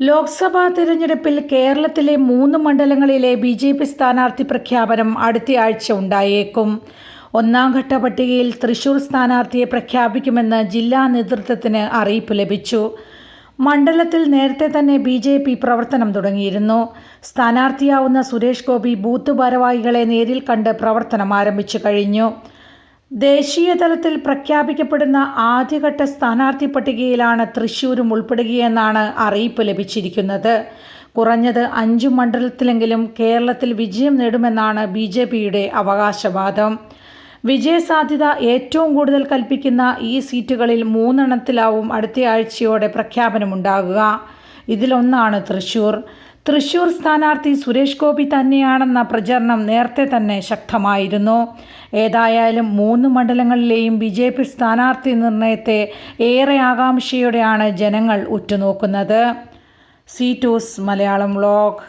ലോക്സഭാ തിരഞ്ഞെടുപ്പിൽ കേരളത്തിലെ മൂന്ന് മണ്ഡലങ്ങളിലെ ബി ജെ പി സ്ഥാനാർത്ഥി പ്രഖ്യാപനം അടുത്തയാഴ്ച ഉണ്ടായേക്കും. ഒന്നാം ഘട്ട പട്ടികയിൽ തൃശൂർ സ്ഥാനാർത്ഥിയെ പ്രഖ്യാപിക്കുമെന്ന് ജില്ലാ നേതൃത്വത്തിന് അറിയിപ്പ് ലഭിച്ചു. മണ്ഡലത്തിൽ നേരത്തെ തന്നെ ബി ജെ പി പ്രവർത്തനം തുടങ്ങിയിരുന്നു. സ്ഥാനാർത്ഥിയാവുന്ന സുരേഷ് ഗോപി ബൂത്ത് ഭാരവാഹികളെ നേരിൽ കണ്ട് പ്രവർത്തനം ആരംഭിച്ചു കഴിഞ്ഞു. ദേശീയ തലത്തിൽ പ്രഖ്യാപിക്കപ്പെടുന്ന ആദ്യഘട്ട സ്ഥാനാർത്ഥി പട്ടികയിലാണ് തൃശൂരും ഉൾപ്പെടുകയെന്നാണ് അറിയിപ്പ് ലഭിച്ചിരിക്കുന്നത്. കുറഞ്ഞത് അഞ്ചു മണ്ഡലത്തിലെങ്കിലും കേരളത്തിൽ വിജയം നേടുമെന്നാണ് ബി ജെ പിയുടെ അവകാശവാദം. വിജയസാധ്യത ഏറ്റവും കൂടുതൽ കൽപ്പിക്കുന്ന ഈ സീറ്റുകളിൽ മൂന്നെണ്ണത്തിലാവും അടുത്തയാഴ്ചയോടെ പ്രഖ്യാപനമുണ്ടാകുക ഇതിലൊന്നാണ് തൃശൂർ തൃശൂർ സ്ഥാനാർത്ഥി സുരേഷ് ഗോപി തന്നെയാണെന്ന പ്രചരണം നേരത്തെ തന്നെ ശക്തമായിരുന്നു. ഏതായാലും മൂന്ന് മണ്ഡലങ്ങളിലെയും ബി ജെ പി സ്ഥാനാർത്ഥി നിർണയത്തെ ഏറെ ആകാംക്ഷയോടെയാണ് ജനങ്ങൾ ഉറ്റുനോക്കുന്നത്. C two's Malayalam vlog